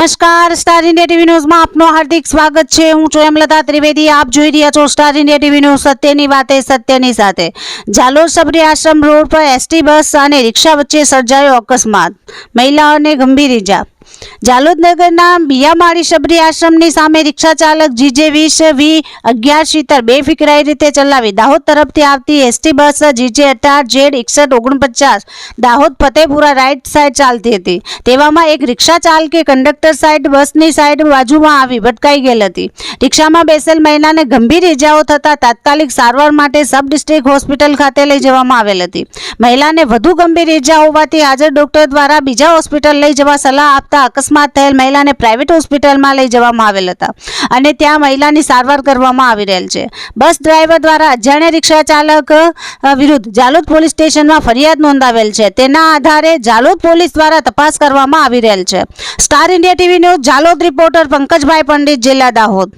નમસ્કાર star India TV ન્યૂઝમાં આપનું હાર્દિક સ્વાગત છે. હું છું હેમલતા ત્રિવેદી. આપ જોઈ રહ્યા છો સ્ટાર ઇન્ડિયા ટીવી ન્યૂઝ. સત્યની વાતે, સત્યની સાથે. જાલોર સબરી આશ્રમ રોડ પર એસટી બસ અને રિક્ષા વચ્ચે સર્જાયો અકસ્માત. મહિલાઓને ગંભીર ઇજા જાલોદ નગરના બિયામાળી શબરી આશ્રમની સામે રિક્ષા ચાલક જીજે વીસ વી અગિયાર શીતર બેફિકરાઈ રીતે ચલાવી દાહોદ તરફથી આવતી એસટી બસ જીજે અઢાર, જેડ એકસઠ, ઓગણપચાસ દાહોદ ફતેપુરા રાઈટ સાઈડ ચાલતી હતી. તેવામાં એક રિક્ષા ચાલકે કંડક્ટર સાઈડ, બસની સાઈડ બાજુમાં આવી ભટકાઈ ગયેલ હતી. રિક્ષામાં બેસેલ મહિલાને ગંભીર ઇજાઓ થતાં તાત્કાલિક સારવાર માટે સબ ડિસ્ટ્રિક્ટ હોસ્પિટલ ખાતે લઈ જવામાં આવેલ હતી. મહિલાને વધુ ગંભીર ઇજા હોવાથી હાજર ડોક્ટર દ્વારા બીજા હોસ્પિટલ લઈ જવા સલાહ આપતા અકસ્માત થયેલ મહિલાને પ્રાઇવેટ હોસ્પિટલમાં લઈ જવામાં આવેલ હતા અને ત્યાં મહિલાની સારવાર કરવામાં આવી રહેલ છે. બસ ડ્રાઈવર દ્વારા અજાણ્યા રિક્ષા ચાલક વિરુદ્ધ જાલોદ પોલીસ સ્ટેશનમાં ફરિયાદ નોંધાવેલ છે. તેના આધારે જાલોદ પોલીસ દ્વારા તપાસ કરવામાં આવી રહેલ છે. Star India TV news, Jhalod reporter Pankajbhai Pandit, જિલ્લા દાહોદ.